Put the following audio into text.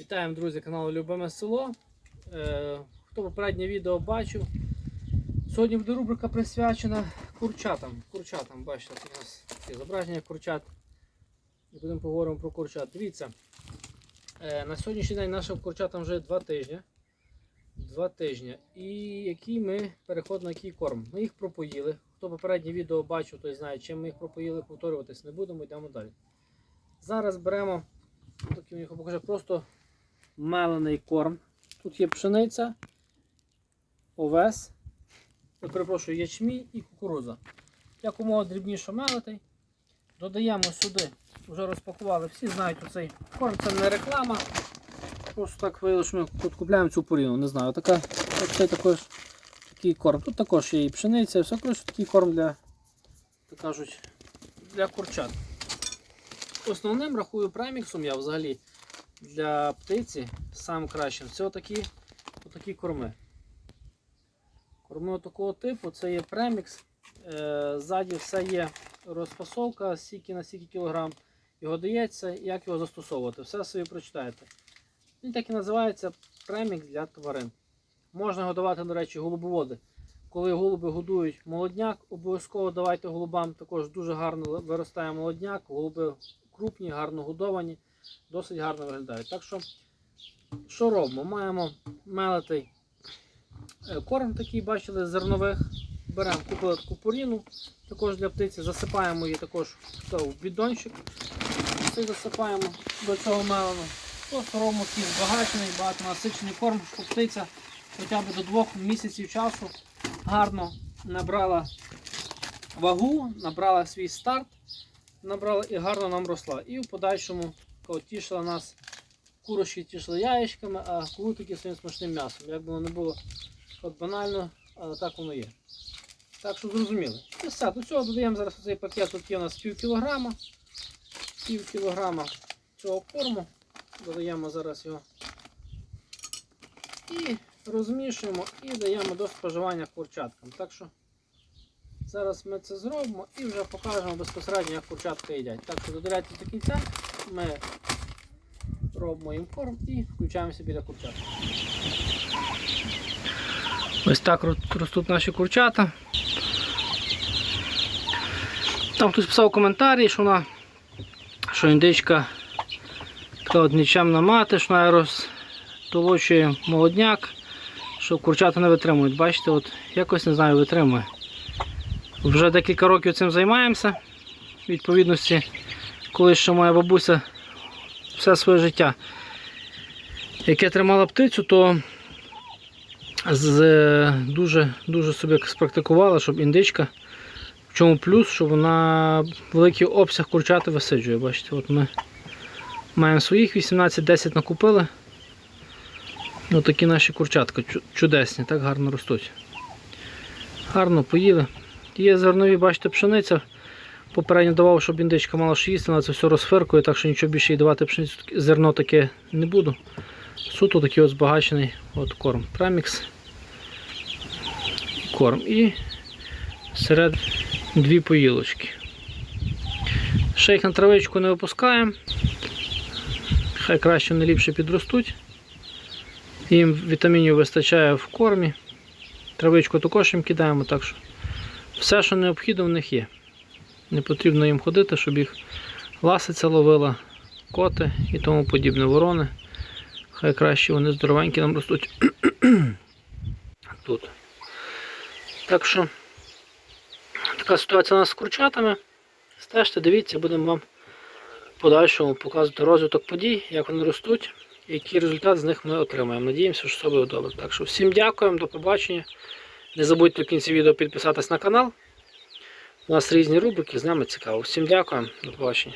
Вітаємо, друзі, каналу Любиме Село. Е, хто попереднє відео бачив, сьогодні буде рубрика присвячена курчатам. Курчатам, бачите, у нас таке зображення курчат. І будемо поговоримо про курчат. Дивіться, е, на сьогоднішній день нашим курчатам вже два тижні. Два тижні. І який ми переход на який корм. Ми їх пропоїли. Хто попереднє відео бачив, той знає, чим ми їх пропоїли, повторюватись не будемо, йдемо далі. Зараз беремо, такий мені покажу, просто мелений корм. Тут є пшениця, овес, я перепрошую, ячмінь і кукурудза. Якомога дрібніше мелитий. Додаємо сюди, вже розпакували, всі знають оцей корм, це не реклама. Просто так виявилося, що ми купляємо цю поріну, не знаю. Така, оцей також, такий корм. Тут також є і пшениця, і все коротше, такий корм для, так кажуть, для курчат. Основним рахую преміксом я взагалі для птиці сам кращим. Це отакі, отакі корми. Корми такого типу, це є премікс. Е, ззаді все є розфасовка, скільки на скільки кілограм його дається, як його застосовувати. Все собі прочитаєте. Він так і називається премікс для тварин. Можна його давати, до речі, голубоводи. Коли голуби годують молодняк, обов'язково давайте голубам також дуже гарно виростає молодняк, голуби крупні, гарно годовані, досить гарно виглядають. Так що, що робимо? Маємо мелитий е, корм такий, бачили, зернових. Беремо купили таку поріну, також для птиці, засипаємо її також в бідончик. Все засипаємо до цього меленого. Просто робимо такий збагачений, багатонасичений корм, щоб птиця хоча б до двох місяців часу гарно набрала вагу, набрала свій старт, набрала і гарно нам росла. І в подальшому от, тішила нас курочки тішили яєчками, а кулутики своїм смачним м'ясом. Як би воно не було от банально, але так воно є. Так що зрозуміли. І все, до цього додаємо зараз цей пакет, тут є у нас пів кілограма. Пів кілограма цього корму. Додаємо зараз його. І розмішуємо і даємо до споживання курчаткам. Так що зараз ми це зробимо і вже покажемо безпосередньо, як курчатка їдять. Так що додирайте до кінця, ми їм корм і включаємося біля курчат. Ось так ростуть наші курчата. Там хтось писав коментарі, що вона, що індичка така от нічемна мати, що вона розтолочує молодняк, що курчата не витримують. Бачите, от якось не знаю, витримує. Вже декілька років цим займаємося. Відповідності, коли ще моя бабуся все своє життя, яке тримала птицю, то з, дуже, дуже собі спрактикувала, щоб індичка. В чому плюс, що вона великий обсяг курчати висиджує. Бачите, от ми маємо своїх 18-10 накупили. Ось такі наші курчатка чудесні, так гарно ростуть. Гарно поїли. Є зернові, бачите, пшениця. Попередньо давав, щоб індичка мала що їсти, вона це все розфиркує, так що нічого більше їй давати пшеницю, зерно таке не буду. Суто такий от збагачений от корм. Премікс. Корм. І серед дві поїлочки. Ще їх на травичку не випускаємо. Хай краще вони ліпше підростуть. Їм вітамінів вистачає в кормі. Травичку також їм кидаємо, так що все, що необхідно, в них є. Не потрібно їм ходити, щоб їх ласиця ловила, коти і тому подібне ворони. Хай краще вони здоровенькі нам ростуть тут. Так що така ситуація у нас з курчатами. Стежте, дивіться, будемо вам в подальшому показувати розвиток подій, як вони ростуть, і який результат з них ми отримаємо. Надіємося, що все буде добре. Так що всім дякуємо, до побачення. Не забудьте в кінці відео підписатись на канал. У нас різні рубрики, з нами цікаво. Всім дякуємо, до побачення.